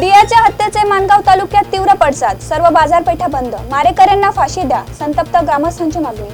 दियाच्या हत्येचे मानगाव तालुक्यात तीव्र पडसाद. सर्व बाजारपेठा बंद. मारेकऱ्यांना फाशी द्या. संतप्त ग्रामस्थांची मागणी.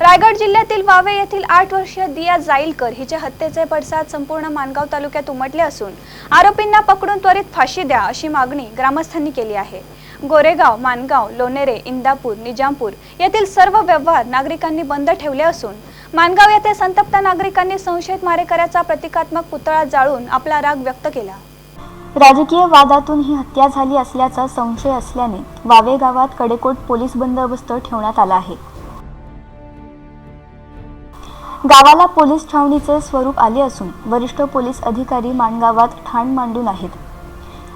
रायगड जिल्ह्यातील वावे येथील आठ वर्षीय दिया जाईलकर हिच्या हत्येचे पडसाद संपूर्ण मानगाव तालुक्यात उमटले असून आरोपींना पकडून त्वरित फाशी द्या अशी मागणी ग्रामस्थांनी केली आहे. गोरेगाव मानगाव लोणेरे इंदापूर निजामपूर येथील सर्व व्यवहार नागरिकांनी बंद ठेवले असून मानगाव येथे संतप्त नागरिकांनी संशयित मारेकऱ्याचा प्रतिकात्मक पुतळा जाळून आपला राग व्यक्त केला. राजकीय वादातून ही हत्या झाली असल्याचा संशय असल्याने वावे गावात कडेकोट पोलीस बंदोबस्त ठेवण्यात आला आहे. गावाला पोलीस छावणीचे स्वरूप आले असून वरिष्ठ पोलीस अधिकारी माणगावात ठाण मांडून आहेत.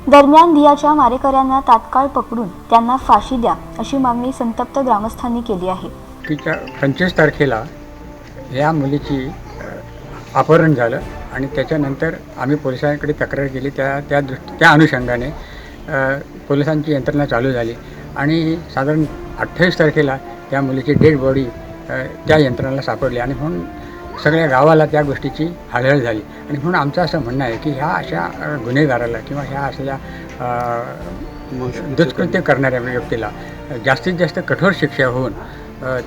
दरम्यान दियाच्या मारेकऱ्यांना तात्काळ पकडून त्यांना फाशी द्या अशी मागणी संतप्त ग्रामस्थांनी केली आहे. तिच्या पंचवीस तारखेला या मुलीची अपहरण झालं. आणि त्याच्यानंतर आम्ही पोलिसांकडे तक्रार केली. त्या त्या दृष्टी त्या अनुषंगाने पोलिसांची यंत्रणा चालू झाली. आणि साधारण अठ्ठावीस तारखेला त्या मुलीची डेड बॉडी त्या यंत्रणाला सापडली. आणि म्हणून सगळ्या गावाला त्या गोष्टीची हळहळ झाली. आणि म्हणून आमचं असं म्हणणं आहे की ह्या अशा गुन्हेगाराला किंवा ह्या असल्या दुष्कृत्य करणाऱ्या व्यक्तीला जास्तीत जास्त कठोर शिक्षा होऊन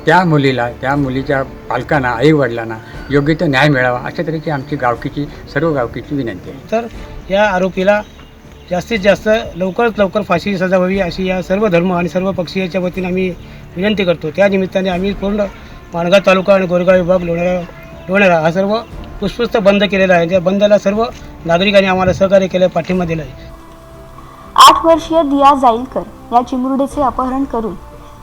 त्या मुलीला त्या मुलीच्या पालकांना आईवडिलांना योग्य तो न्याय मिळावा अशा तऱ्हेची आमची गावकीची सर्व गावकीची विनंती आहे. तर या आरोपीला जास्तीत जास्त लवकरात लवकर फाशी सजा व्हावी अशी या सर्व धर्म आणि सर्व पक्षीयाच्या वतीने आम्ही विनंती करतो. त्या निमित्ताने आम्ही पूर्ण माणगाव तालुका आणि गोरेगाव विभाग लोणारा लोणारा हा सर्व पुष्पस्त बंद केलेला आहे. त्या बंदला सर्व नागरिकांनी आम्हाला सहकार्य केलं पाठिंबा दिला आहे. आठ वर्षीय दिया जाईलकर या चिमुरडीचे अपहरण करून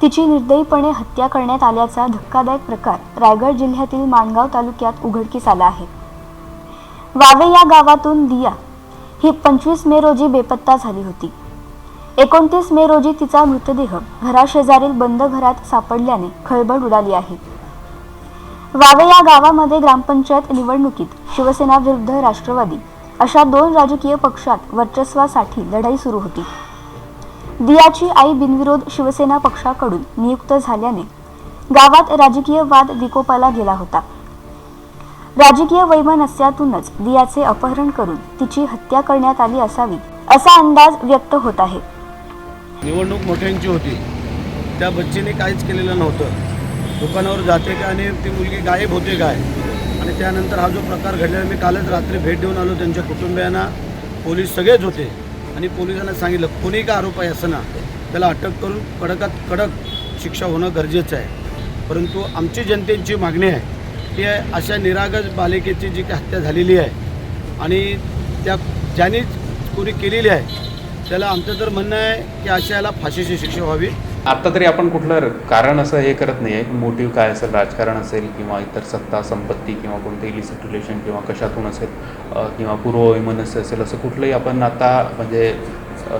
तिची निर्दयीपणे हत्या करण्यात आल्याचा धक्कादायक प्रकार रायगड जिल्ह्यातील माणगाव तालुक्यात उघडकीस आला आहे. वावे या गावातून दिया ही पंचवीस मे रोजी बेपत्ता झाली होती. एकोणतीस मे रोजी तिचा मृतदेह घराशेजारील बंद घरात सापडल्याने खळबळ उडाली आहे. वावे या गावामध्ये ग्रामपंचायत निवडणुकीत शिवसेना विरुद्ध राष्ट्रवादी अशा दोन राजकीय पक्षात वर्चस्वासाठी लढाई सुरू होती. दियाची आई बिनविरोध शिवसेना पक्षाकडून नियुक्त झाल्याने गावात राजकीय वाद विकोपाला गेला होता. राजकीय वैमनस्यातूनच दियाचे अपहरण करून तिची हत्या करण्यात आली असावी असा अंदाज व्यक्त होत आहे. निवडणूक मोठ्यांची होती. त्या बच्चीने काहीच केलेलं नव्हतं. दुकानावर जाते का आणि ती मुलगी गायब होते काय? आणि त्यानंतर हा जो प्रकार घडलेला मी कालच रात्री भेट देऊन आलो. त्यांच्या कुटुंबियांना पोलीस सगळेच होते. आणि पोलिसांना सांगितलं कोणी का आरोप आहे असं ना त्याला अटक करून कडकात कडक शिक्षा होणं गरजेचं आहे. परंतु आमची जनतेची मागणी आहे की अशा निरागस बालिकेची जी काही हत्या झालेली आहे आणि त्या ज्यांनी कोणी केलेली आहे त्याला आमचं तर म्हणणं आहे की अशा याला फाशीची शिक्षा व्हावी. आत्ता तरी आपण कुठलं कारण असं हे करत नाही आहे. मोटिव्ह काय असेल राजकारण असेल किंवा इतर सत्ता संपत्ती किंवा कोणतं इलिसिट रिलेशन किंवा कशातून असेल किंवा पूर्ववैमनस्य असेल असं कुठलंही आपण आता म्हणजे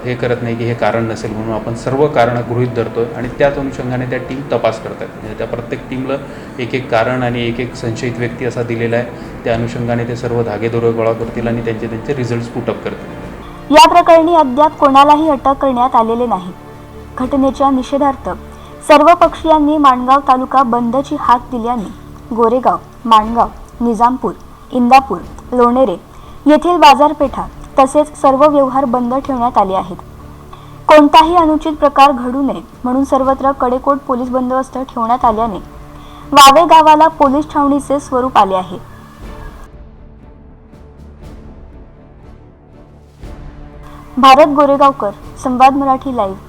हे करत नाही की हे कारण नसेल म्हणून आपण सर्व कारणं गृहीत धरतो आहे आणि त्याच अनुषंगाने त्या टीम तपास करतात म्हणजे त्या प्रत्येक टीमला एक एक कारण आणि एक एक संशयित व्यक्ती असा दिलेला आहे. त्या अनुषंगाने ते सर्व धागेदोरे गोळा करतील आणि त्यांचे त्यांचे रिझल्ट्स पुटअप करतील. या प्रकरणी अद्याप कोणालाही अटक करण्यात आलेले नाही. घटनेच्या निषेधार्थ सर्व पक्षीयांनी माणगाव तालुका बंदची हाक दिल्याने गोरेगाव माणगाव निजामपूर इंदापूर लोणेरे येथील बाजारपेठा तसेच सर्व व्यवहार बंद ठेवण्यात आले आहेत. कोणताही अनुचित प्रकार घडू नये म्हणून सर्वत्र कडेकोट पोलीस बंदोबस्त ठेवण्यात आल्याने वावे गावाला पोलीस छावणीचे स्वरूप आले आहे. भारत गोरेगावकर संवाद मराठी लाईव्ह